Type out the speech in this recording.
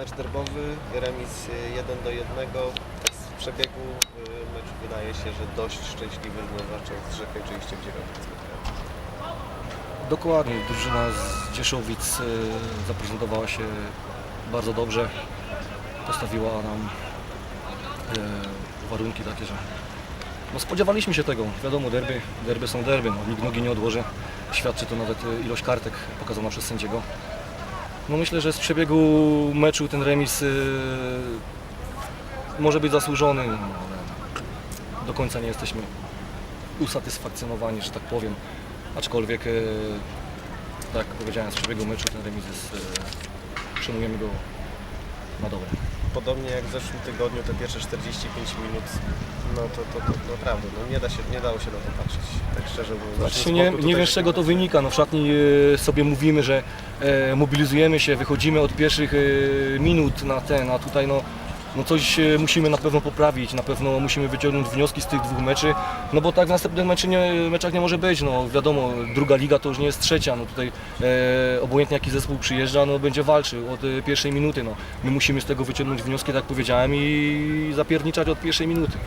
mecz derbowy, remis y, 1 do 1. Tak z przebiegu y, mecz wydaje się, że dość szczęśliwy, znacząc, że kończyliście w dziewiątce. Dokładnie, drużyna z Dzieszowic y, zaprezentowała się bardzo dobrze. Postawiła nam y, warunki takie, że no spodziewaliśmy się tego. Wiadomo, derby, derby są derby, no, nikt nogi nie odłoży. Świadczy to nawet y, ilość kartek pokazana przez sędziego. No myślę, że z przebiegu meczu ten remis y, może być zasłużony, no, ale do końca nie jesteśmy usatysfakcjonowani, że tak powiem. Aczkolwiek, e, tak jak powiedziałem, z przebiegu meczu ten remis jest, e, przyjmujemy go na dobre. Podobnie jak w zeszłym tygodniu, te pierwsze 45 minut, no to, to, to naprawdę, no nie, da się, nie dało się na to patrzeć, tak szczerze mówiąc. Znaczy, nie, nie wiem z czego to wynika. No, w szatni e, sobie mówimy, że e, mobilizujemy się, wychodzimy od pierwszych e, minut na ten, a tutaj no, no coś e, musimy na pewno poprawić, na pewno musimy wyciągnąć wnioski z tych dwóch meczy, no bo tak w następnych meczy nie, meczach nie może być. No wiadomo, druga liga to już nie jest trzecia, no tutaj e, obojętnie jaki zespół przyjeżdża, no będzie walczył od e, pierwszej minuty. No. My musimy z tego wyciągnąć wnioski, tak powiedziałem, i zapierniczać od pierwszej minuty.